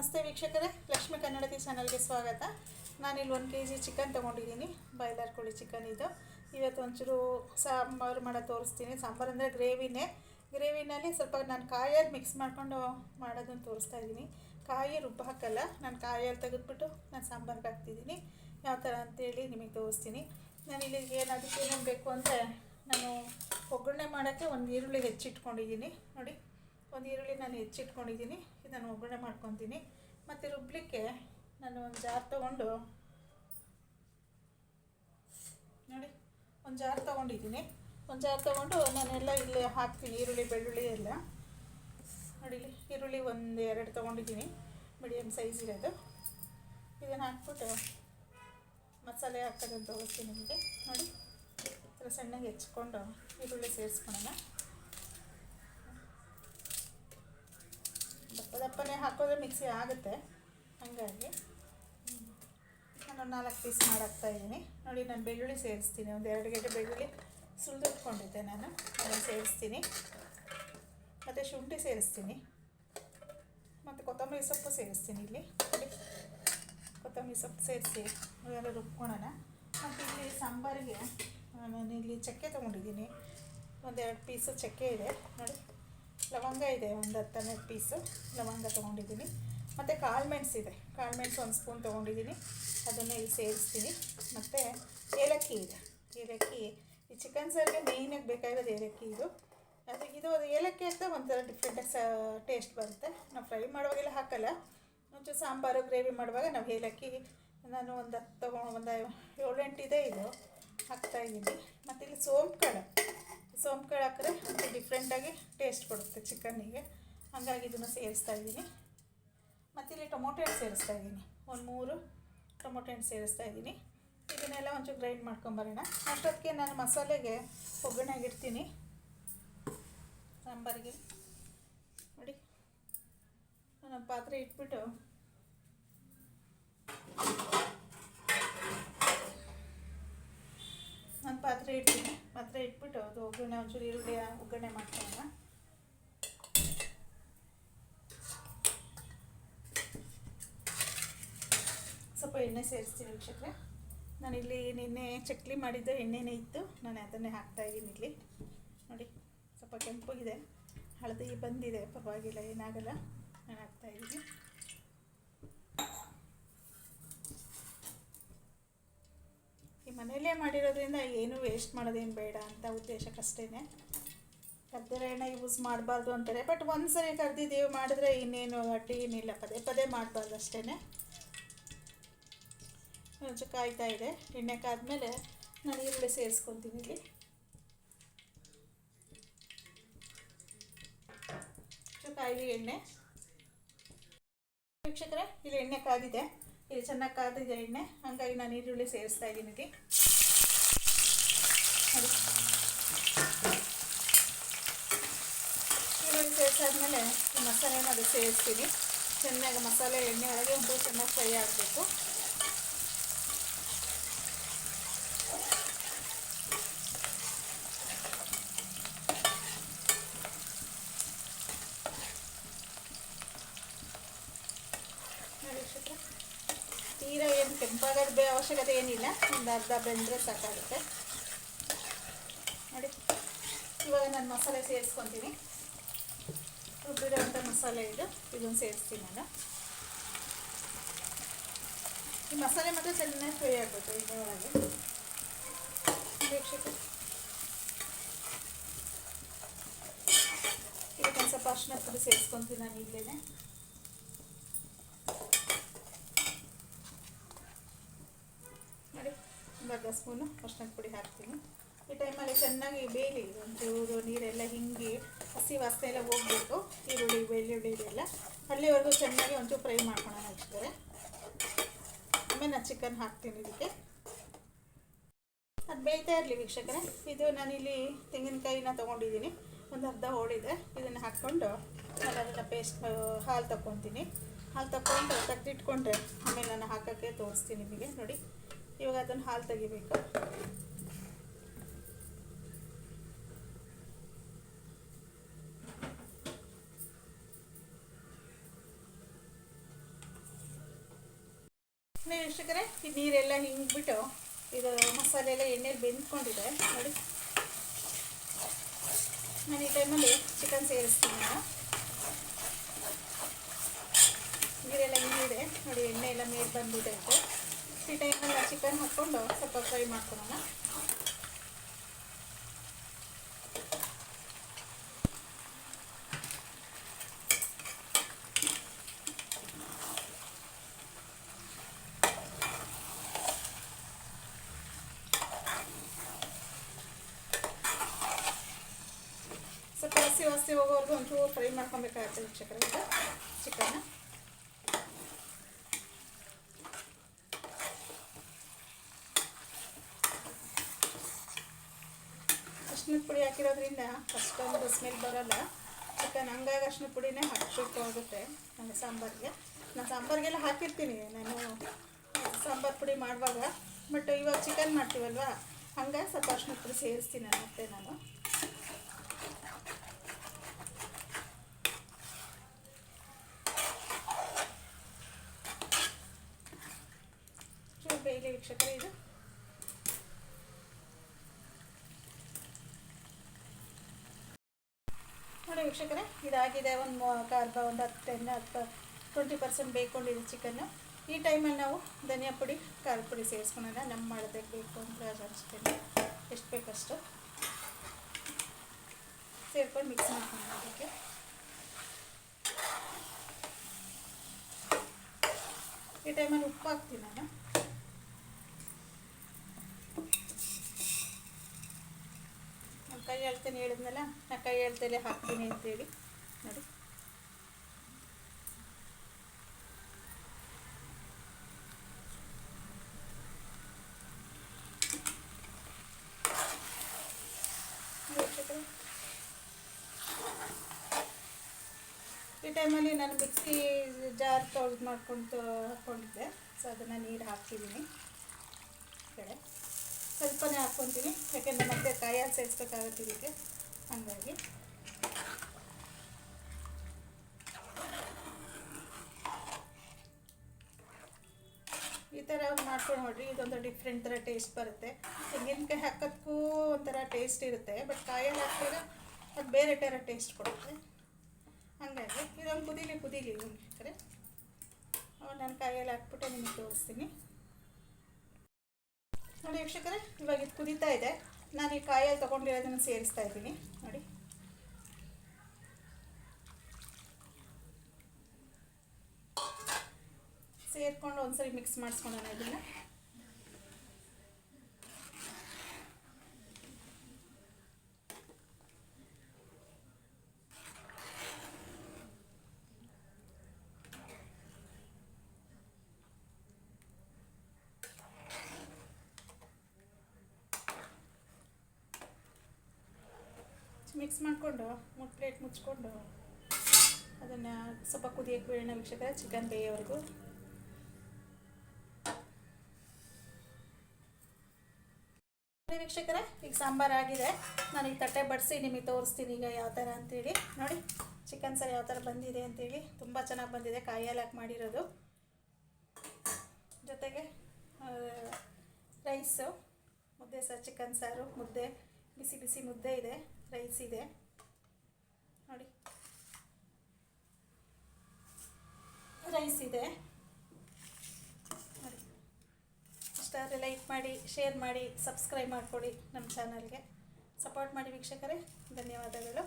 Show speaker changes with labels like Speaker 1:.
Speaker 1: ನಮಸ್ತೆ ವೀಕ್ಷಕರೇ, ಲಕ್ಷ್ಮಿ ಕನ್ನಡತಿ ಚಾನಲ್ಗೆ ಸ್ವಾಗತ. ನಾನಿಲ್ಲಿ ಒಂದು ಕೆ ಜಿ ಚಿಕನ್ ತೊಗೊಂಡಿದ್ದೀನಿ, ಬಾಯ್ಲರ್ ಕೋಳಿ ಚಿಕನ್ ಇದು. ಇವತ್ತು ಒಂಚೂರು ಸಾಂಬಾರು ಮಾಡೋ ತೋರಿಸ್ತೀನಿ. ಸಾಂಬಾರು ಅಂದರೆ ಗ್ರೇವಿನೇ. ಗ್ರೇವಿನಲ್ಲಿ ಸ್ವಲ್ಪ ನಾನು ಕಾಯಲ್ಲಿ ಮಿಕ್ಸ್ ಮಾಡಿಕೊಂಡು ಮಾಡೋದನ್ನು ತೋರಿಸ್ತಾ ಇದ್ದೀನಿ. ಕಾಯಿ ರುಬ್ಬ ಹಾಕಲ್ಲ, ನಾನು ಕಾಯಲ್ಲಿ ತೆಗೆದ್ಬಿಟ್ಟು ನಾನು ಸಾಂಬಾರಿಗೆ ಹಾಕ್ತಿದ್ದೀನಿ. ಯಾವ ಥರ ಅಂತೇಳಿ ನಿಮಗೆ ತೋರಿಸ್ತೀನಿ. ನಾನು ಇಲ್ಲಿಗೆ ಏನು ಅದಕ್ಕೆ ಏನೇನು ಬೇಕು ಅಂದರೆ ನಾನು ಒಗ್ಗರಣೆ ಮಾಡೋಕ್ಕೆ ಒಂದು ಈರುಳ್ಳಿ ಹೆಚ್ಚಿಟ್ಕೊಂಡಿದ್ದೀನಿ. ನೋಡಿ, ಒಂದು ಈರುಳ್ಳಿ ನಾನು ಹೆಚ್ಚಿಟ್ಕೊಂಡಿದ್ದೀನಿ. ಇದನ್ನು ಒಗ್ಗರಣೆ ಮಾಡ್ಕೊತೀನಿ. ಮತ್ತು ರುಬ್ಬಲಿಕ್ಕೆ ನಾನು ಒಂದು ಜಾರ್ ತೊಗೊಂಡು, ನೋಡಿ, ಒಂದು ಜಾರ್ ತೊಗೊಂಡಿದ್ದೀನಿ. ಒಂದು ಜಾರ್ ತೊಗೊಂಡು ನಾನೆಲ್ಲ ಇಲ್ಲೇ ಹಾಕ್ತೀನಿ, ಈರುಳ್ಳಿ, ಬೆಳ್ಳುಳ್ಳಿ ಎಲ್ಲ. ನೋಡಿ ಈರುಳ್ಳಿ ಒಂದು ಎರಡು ತೊಗೊಂಡಿದ್ದೀನಿ ಮೀಡಿಯಮ್ ಸೈಜ್ ಇರೋದು. ಇದನ್ನು ಹಾಕ್ಬಿಟ್ಟು ಮಸಾಲೆ ಹಾಕೋದಂತ ತೋರಿಸ್ತೀನಿ ನಿಮಗೆ. ನೋಡಿ ಸಣ್ಣಗೆ ಹೆಚ್ಕೊಂಡು ಈರುಳ್ಳಿ ಸೇರಿಸ್ಕೊಳ್ಳೋಣ. ದಪ್ಪ ದಪ್ಪನೇ ಹಾಕೋದ್ರೆ ಮಿಕ್ಸಿ ಆಗುತ್ತೆ. ಹಾಗಾಗಿ. ನಾನು ನಾಲ್ಕು ಪೀಸ್ ಮಾಡಾಕ್ತಾ ಇದ್ದೀನಿ. ನೋಡಿ, ನಾನು ಬೆಳ್ಳುಳ್ಳಿ ಸೇರಿಸ್ತೀನಿ. ಒಂದು ಎರಡು ಗಂಟೆ ಬೆಳ್ಳುಳ್ಳಿ ಸುಲಿದಿಟ್ಕೊಂಡಿದ್ದೆ ನಾನು. ಅದನ್ನು ಸೇರಿಸ್ತೀನಿ. ಮತ್ತು ಶುಂಠಿ ಸೇರಿಸ್ತೀನಿ. ಮತ್ತು ಕೊತ್ತಂಬರಿ ಸೊಪ್ಪು ಸೇರಿಸ್ತೀನಿ ಇಲ್ಲಿ. ಕೊತ್ತಂಬರಿ ಸೊಪ್ಪು ಸೇರಿಸಿ ಎಲ್ಲ ರುಬ್ಕೊಳ್ಳೋಣ. ಮತ್ತು ಇಲ್ಲಿ ಸಾಂಬಾರಿಗೆ, ನಾನು ಇಲ್ಲಿ ಚಕ್ಕೆ ತೊಗೊಂಡಿದ್ದೀನಿ. ಒಂದೆರಡು ಪೀಸು ಚಕ್ಕೆ ಇದೆ. ನೋಡಿ. ಲವಂಗ ಇದೆ, ಒಂದು ಹತ್ತು ಹನ್ನೆರಡು ಪೀಸು ಲವಂಗ ತೊಗೊಂಡಿದ್ದೀನಿ. ಮತ್ತು ಕಾಳು ಮೆಣಸು ಇದೆ. ಕಾಳು ಮೆಣಸು ಒಂದು ಸ್ಪೂನ್ ತೊಗೊಂಡಿದ್ದೀನಿ. ಅದನ್ನು ಇಲ್ಲಿ ಸೇರಿಸ್ತೀನಿ. ಮತ್ತು ಏಲಕ್ಕಿ ಇದೆ. ಏಲಕ್ಕಿ, ಈ ಚಿಕನ್ ಸಾರಿಗೆ ಮೇಯ್ನಾಗಿ ಬೇಕಾಗಿರೋದು ಏಲಕ್ಕಿ ಇದು. ಅದು ಇದು ಅದು ಏಲಕ್ಕಿ ಅಂತ ಒಂಥರ ಡಿಫ್ರೆಂಟಾಗಿ ಸ ಟೇಸ್ಟ್ ಬರುತ್ತೆ. ನಾವು ಫ್ರೈ ಮಾಡುವಾಗೆಲ್ಲ ಹಾಕಲ್ಲ. ಒಂಚೂರು ಸಾಂಬಾರು ಗ್ರೇವಿ ಮಾಡುವಾಗ ನಾವು ಏಲಕ್ಕಿ ನಾನು ಒಂದು ಹತ್ತು ತೊಗೊಂಡು ಒಂದು ಇದೆ. ಇದು ಹಾಕ್ತಾಯಿದ್ದೀನಿ ಮತ್ತು ಇಲ್ಲಿ ಸೋಂಪು ಕಾಳು ಸೋಂಪು ಕಾಳು ಹಾಕಿದ್ರೆ ಅದು ಡಿಫ್ರೆಂಟಾಗಿ ಟೇಸ್ಟ್ ಕೊಡುತ್ತೆ ಚಿಕನ್ನಿಗೆ. ಹಾಗಾಗಿ ಇದನ್ನು ಸೇರಿಸ್ತಾ ಇದ್ದೀನಿ. ಮತ್ತು ಇಲ್ಲಿ ಟೊಮೊಟೊ ಹಣ್ಣು ಸೇರಿಸ್ತಾ ಇದ್ದೀನಿ. ಒಂದು ಮೂರು ಟೊಮೊಟೊ ಹಣ್ಣು ಸೇರಿಸ್ತಾ ಇದ್ದೀನಿ. ಇದನ್ನೆಲ್ಲ ಒಂಚೂರು ಗ್ರೈಂಡ್ ಮಾಡ್ಕೊಂಬರೋಣ ಅಷ್ಟೊತ್ತಿಗೆ ನಾನು ಮಸಾಲೆಗೆ ಒಗ್ಗರಣೆಗಿಡ್ತೀನಿ. ಸಾಂಬಾರಿಗೆ. ನೋಡಿ. ನಾನು ಪಾತ್ರೆ ಇಟ್ಬಿಟ್ಟು ನಾನು ಪಾತ್ರೆ ಇಡ್ತೀನಿ. ಪಾತ್ರೆ ಇಟ್ಬಿಟ್ಟು ಅದು ಒಗ್ಗರಣೆ ಒಂಚೂರು ಈರುಳ್ಳಿ ಒಗ್ಗರಣೆ ಮಾಡ್ಕೊಳ್ಳೋಣ. ಸ್ವಲ್ಪ ಎಣ್ಣೆ ಸೇರಿಸ್ತೀನಿ ನಾನು ನಾನಿಲ್ಲಿ ನಿನ್ನೆ ಚಕ್ಲಿ ಮಾಡಿದ್ದು ಎಣ್ಣೆನೇ ಇತ್ತು. ನಾನು ಅದನ್ನೇ ಹಾಕ್ತಾ ಇದ್ದೀನಿ ಇಲ್ಲಿ. ನೋಡಿ, ಸ್ವಲ್ಪ ಕೆಂಪಗಿದೆ. ಹಳದಿ ಬಂದಿದೆ. ಪರವಾಗಿಲ್ಲ, ಏನಾಗಲ್ಲ. ನಾನು ಹಾಕ್ತಾ ಇದ್ದೀನಿ ಈ ಮನೆಯಲ್ಲೇ ಮಾಡಿರೋದ್ರಿಂದ ಏನು ವೇಸ್ಟ್ ಮಾಡೋದೇನು ಬೇಡ ಅಂತ ಉದ್ದೇಶಕ್ಕಷ್ಟೇ ಕರ್ದಿರೋ ಎಣ್ಣೆ ಯೂಸ್ ಮಾಡಬಾರ್ದು ಅಂತಾರೆ. ಬಟ್ ಒಂದು ಸರಿ ಕರ್ದಿದ್ದೀವಿ ಮಾಡಿದ್ರೆ ಇನ್ನೇನು ಅಡ್ಡಿ ಏನಿಲ್ಲ. ಪದೇ ಪದೇ ಮಾಡಬಾರ್ದು ಅಷ್ಟೇ ಒಂಚೂರು ಕಾಯ್ತಾ ಇದೆ. ಎಣ್ಣೆ ಕಾದ್ಮೇಲೆ ನಾನು ಈರುಳ್ಳಿ ಸೇರಿಸ್ಕೊತೀನಿ ಇಲ್ಲಿ. ಕಾಯಿಲಿ ಎಣ್ಣೆ. ವೀಕ್ಷಕರೇ, ಇಲ್ಲಿ ಎಣ್ಣೆ ಕಾದಿದೆ. ಇಲ್ಲಿ ಚೆನ್ನಾಗಿ ಕಾದಿದೆ ಎಣ್ಣೆ ಹಾಗಾಗಿ ನಾನು ಈರುಳ್ಳಿ ಸೇರಿಸ್ತಾ ಇದ್ದೀನಿ ನೋಡಿ. ಈರುಳ್ಳಿ ಸೇರಿಸಾದ್ಮೇಲೆ ಈ ಮಸಾಲೆನ ಅದು ಸೇರಿಸ್ತೀನಿ ಚೆನ್ನಾಗಿ ಮಸಾಲೆ ಎಣ್ಣೆ ಒಳಗೆ ಒಂದು ಚೆನ್ನಾಗಿ ಫ್ರೈ ಆಗಬೇಕು ನೋಡಿ. ತೀರಾ ಏನು ಕೆಂಪಾಗೋದು ಬೇ ಅವಶ್ಯಕತೆ ಏನಿಲ್ಲ. ಒಂದು ಅರ್ಧ ಬೆಂದರೆ ಸಾಕಾಗುತ್ತೆ. ನೋಡಿ, ಇವಾಗ ನಾನು ಮಸಾಲೆ ಸೇರಿಸ್ಕೊತೀನಿ. ರುಬ್ಬಿರೋಂಥ ಮಸಾಲೆ ಇದು ಇದನ್ನು ಸೇರಿಸ್ತೀನಿ ನಾನು. ಈ ಮಸಾಲೆ ಮಾತ್ರ ಚೆನ್ನಾಗಿ ಫ್ರೈ ಆಗಬೇಕು ಇದರೊಳಗೆ ಒಳಗೆ ವೀಕ್ಷಕರೇ ಇದಕ್ಕೊಂದು ಸ್ವಲ್ಪ ಅರ್ಶಿನ ಪುಡಿ ಸೇರಿಸ್ಕೊತೀನಿ ನಾನು ಇಲ್ಲೇ ನೋಡಿ ಒಂದು ಅರ್ಧ ಸ್ಪೂನು ಅರ್ಶಿನ ಪುಡಿ ಹಾಕ್ತೀನಿ. ಈ ಟೈಮಲ್ಲಿ ಚೆನ್ನಾಗಿ ಬೇಯಲಿ, ಒಂಚೂರು ನೀರೆಲ್ಲ ಹಿಂಗಿ ಹಸಿ ವಾಸನೆ ಎಲ್ಲ ಹೋಗಬೇಕು ಈರುಳ್ಳಿ, ಬೆಳ್ಳುಳ್ಳಿ ಇದೆಲ್ಲ ಅಲ್ಲಿವರೆಗೂ ಚೆನ್ನಾಗಿ ಒಂಚೂರು ಫ್ರೈ ಮಾಡ್ಕೊಳೋಣ ಇಷ್ಟೇ. ಆಮೇಲೆ ನಾನು ಚಿಕನ್ ಹಾಕ್ತೀನಿ ಇದಕ್ಕೆ. ಅದು ಬೇಯ್ತಾ ಇರಲಿ ವೀಕ್ಷಕರೇ. ಇದು ನಾನಿಲ್ಲಿ ತೆಂಗಿನಕಾಯಿನ ತೊಗೊಂಡಿದ್ದೀನಿ. ಒಂದು ಅರ್ಧ ಹೋಳಿದೆ. ಇದನ್ನು ಹಾಕ್ಕೊಂಡು ನಾನು ಅದನ್ನು ಪೇಸ್ಟ್ ಹಾಲು ತಗೊತೀನಿ ಹಾಲು ತಗೊಂಡು ತೆಗೆದಿಟ್ಕೊಂಡ್ರೆ ಆಮೇಲೆ ನಾನು ಹಾಕೋಕ್ಕೆ ತೋರಿಸ್ತೀನಿ ನಿಮಗೆ. ನೋಡಿ. ಇವಾಗ ಅದನ್ನು ಹಾಲು ತೆಗಿಬೇಕು. ನೀವು ಈ ನೀರೆಲ್ಲ ಹಿಂಗ್ಬಿಟ್ಟು ಇದು ಮಸಾಲೆ ಎಲ್ಲ ಎಣ್ಣೆಲಿ ಬೆಂದ್ಕೊಂಡಿದೆ. ನೋಡಿ. ನಾನು ಈ ಟೈಮಲ್ಲಿ ಚಿಕನ್ ಸೇರಿಸ್ತೀನಿ ನಾನು. ನೀರೆಲ್ಲ ಹಿಂಗಿದೆ. ನೋಡಿ, ಎಣ್ಣೆ ಎಲ್ಲ ಮೇಲೆ ಬಂದಿದೆ ಅಂತ. ಈ ಟೈಮಲ್ಲಿ ಚಿಕನ್ ಹಾಕ್ಕೊಂಡು ಸ್ವಲ್ಪ ಫ್ರೈ ಮಾಡ್ಕೊಳ್ಳೋಣ. ಸ್ವಲ್ಪ ಹಸಿ ಹಸಿ ಹೋಗೋವರೆಗೂ ಒಂಚೂರು ಫ್ರೈ ಮಾಡ್ಕೊಬೇಕಾಗುತ್ತೆ ವೀಕ್ಷಕರೇ ಚಿಕನ್ನ ಅರ್ಶಿನದ ಪುಡಿ ಹಾಕಿರೋದ್ರಿಂದ ಅಷ್ಟೊಂದು ಸ್ಮೆಲ್ ಬರೋಲ್ಲ. ಚಿಕನ್ ಹಂಗಾಗಿ ಅರ್ಶಿನ ಪುಡಿನೇ ಹಾಕಬೇಕು ಆಗುತ್ತೆ ನನ್ನ ಸಾಂಬಾರಿಗೆ. ನಾನು ಸಾಂಬಾರಿಗೆಲ್ಲ ಹಾಕಿರ್ತೀನಿ. ನಾನು ಸಾಂಬಾರು ಪುಡಿ ಮಾಡುವಾಗ. ಬಟ್ ಇವಾಗ ಚಿಕನ್ ಮಾಡ್ತೀವಲ್ವ? ಹಂಗಾಗಿ ಸ್ವಲ್ಪ ಅರ್ಶಿನ ಪುಡಿ ಸೇರಿಸ್ತೀನಿ ಅನ್ನತ್ತೆ ನಾನು ಚೂರು ಬೇಯಲಿ ವೀಕ್ಷಕರೇ ಇದು ನೋಡಿ ವೀಕ್ಷಕರೇ, ಇದಾಗಿದೆ ಒಂದು ಅರ್ಧ, ಒಂದು ಹತ್ತು ಟೆನ್ ಹತ್ತು ಟ್ವೆಂಟಿ ಪರ್ಸೆಂಟ್ ಬೇಯ್ಕೊಂಡಿದೆ ಚಿಕನ್ನು. ಈ ಟೈಮಲ್ಲಿ ನಾವು ಧನಿಯಾ ಪುಡಿ ಖಾರದ ಪುಡಿ ಸೇರಿಸ್ಕೊಳ್ಳೋಣ ನಮ್ಮ ಮಾಡೋದಕ್ಕೆ ಬೇಕು ಅಂತ ಅಷ್ಟೇ ಎಷ್ಟು ಬೇಕಷ್ಟು? ಸೇರ್ಕೊಂಡು ಮಿಕ್ಸ್ ಮಾಡ್ಕೊಂಡು ಅದಕ್ಕೆ. ಈ ಟೈಮಲ್ಲಿ ಉಪ್ಪು ಹಾಕ್ತೀನಿ ನಾನು ನಾನು ಕೈ ಹೇಳ್ತೇನೆ, ಹೇಳಿದ್ನಲ್ಲ? ನಾ ಕೈ ಹೇಳ್ತೇಲೆ ಹಾಕ್ತೀನಿ ಅಂತೇಳಿ. ನೋಡಿ. ಈ ಟೈಮಲ್ಲಿ ನಾನು ಮಿಕ್ಸಿ ಜಾರ್ ತೊಳೆದು ಮಾಡ್ಕೊಂಡು ಹಾಕ್ಕೊಂಡಿದ್ದೆ ಸೊ, ಅದನ್ನು ನೀರು ಹಾಕ್ತಿದ್ದೀನಿ. ಕಡೆ. ಸ್ವಲ್ಪನೇ ಹಾಕ್ಕೊತೀನಿ, ಯಾಕೆಂದರೆ ಮತ್ತೆ ಕಾಯಲ್ಲಿ ಸೇರಿಸ್ಬೇಕಾಗುತ್ತೆ ಇದಕ್ಕೆ. ಹಾಗಾಗಿ. ಈ ಥರ ಮಾಡ್ಕೊಂಡು ನೋಡ್ರಿ, ಇದೊಂದು ಡಿಫ್ರೆಂಟ್ ಥರ ಟೇಸ್ಟ್ ಬರುತ್ತೆ. ತೆಂಗಿನಕಾಯಿ ಹಾಕೋದಕ್ಕೂ ಒಂಥರ ಟೇಸ್ಟ್ ಇರುತ್ತೆ ಬಟ್ ಕಾಯಲ್ಲಿ ಹಾಕಿದ್ರೆ ಅದು ಬೇರೆ ಥರ ಟೇಸ್ಟ್ ಕೊಡುತ್ತೆ. ಹಾಗಾಗಿ, ಇದೊಂದು ಕುದೀಲಿ ಕುದೀಲಿ ಬೇಕಾದ್ರೆ ನಾನು ಕಾಯಲ್ಲಿ ಹಾಕ್ಬಿಟ್ಟು ನಿಮಗೆ ತೋರಿಸ್ತೀನಿ. ನೋಡಿ ವೀಕ್ಷಕರೇ, ಇವಾಗ ಇದು ಕುದೀತಾ ಇದೆ. ನಾನು ಈ ಕಾಯಲ್ಲಿ ತೊಗೊಂಡಿರೋದನ್ನು ಸೇರಿಸ್ತಾ ಇದ್ದೀನಿ. ನೋಡಿ. ಸೇರಿಕೊಂಡು ಒಂದ್ಸರಿ ಮಿಕ್ಸ್ ಮಾಡಿಸ್ಕೊಳ್ಳೋಣ ಇದನ್ನು. ಮಿಕ್ಸ್ ಮಾಡಿಕೊಂಡು ಮೂರು ಪ್ಲೇಟ್ ಮುಚ್ಕೊಂಡು, ಅದನ್ನು ಸ್ವಲ್ಪ ಕುದಿಯಕ್ಕೆ ಬಿಡೋಣ ವೀಕ್ಷಕರ ಚಿಕನ್ ಬೇಯೋವರೆಗೂ. ವೀಕ್ಷಕರೇ, ಈಗ ಸಾಂಬಾರು ಆಗಿದೆ. ನಾನು ಈ ತಟ್ಟೆ ಬಡಿಸಿ ನಿಮಗೆ ತೋರಿಸ್ತೀನಿ ಈಗ ಯಾವ ಥರ ಅಂತೇಳಿ. ನೋಡಿ ಚಿಕನ್ ಸರ್ ಯಾವ ಥರ ಬಂದಿದೆ ಅಂತೇಳಿ. ತುಂಬ ಚೆನ್ನಾಗಿ ಬಂದಿದೆ, ಕಾಯಿಯಲ್ಲಿ ಹಾಕಿ ಮಾಡಿರೋದು. ಜೊತೆಗೆ ರೈಸು ಮುದ್ದೆ ಸರ್ ಚಿಕನ್ ಸಾರು ಮುದ್ದೆ, ಬಿಸಿ ಬಿಸಿ ಮುದ್ದೆ ಇದೆ. ರೈಸ್ ಇದೆ. ನೋಡಿ. ರೈಸ್ ಇದೆ. ನೋಡಿ. ಇಷ್ಟಾದರೆ ಲೈಕ್ ಮಾಡಿ ಶೇರ್ ಮಾಡಿ ಸಬ್ಸ್ಕ್ರೈಬ್ ಮಾಡಿಕೊಡಿ ನಮ್ಮ ಚಾನಲ್ಗೆ ಸಪೋರ್ಟ್ ಮಾಡಿ ವೀಕ್ಷಕರೇ. ಧನ್ಯವಾದಗಳು.